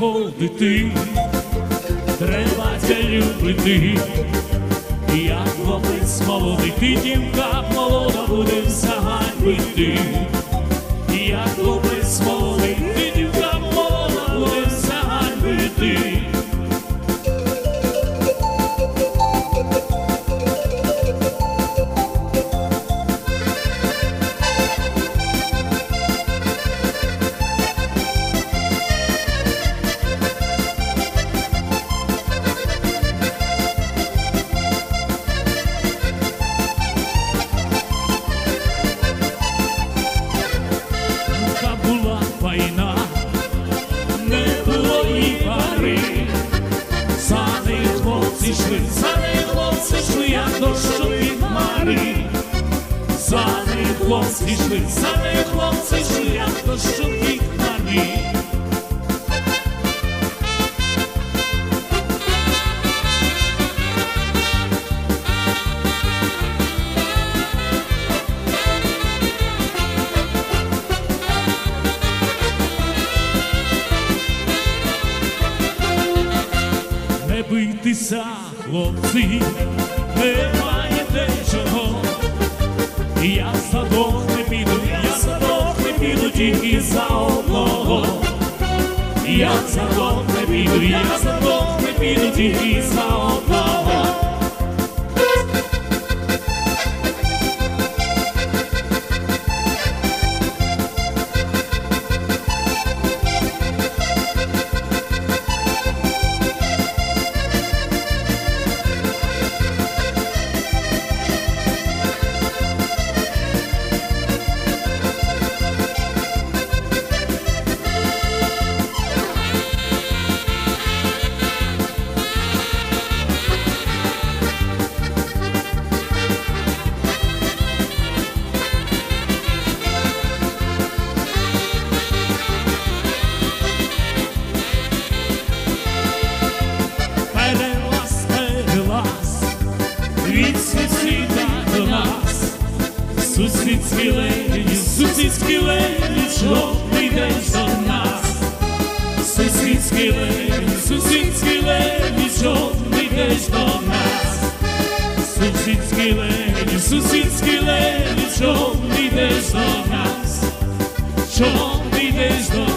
ходити, треба це любити. як хлопець молодий, ти дівка молода, буде заганьбити. як хлопець молодий, ти дівка молода, буде заганьбити. Хмари. За неї хлопці йшли, за неї хлопці йшли, як дощу від хмари. Не бийтеся, хлопці, Я не піду, я за двох не піду, тільки за одного. Я за двох не піду, я за двох не піду, тільки за від сусіда до нас. Сусідські леді, сусідські леді, що прийдеш до нас. Сусідські леді, сусідські леді, що прийдеш до нас. Сусідські леді, сусідські леді, що прийдеш до нас. Що прийдеш до нас.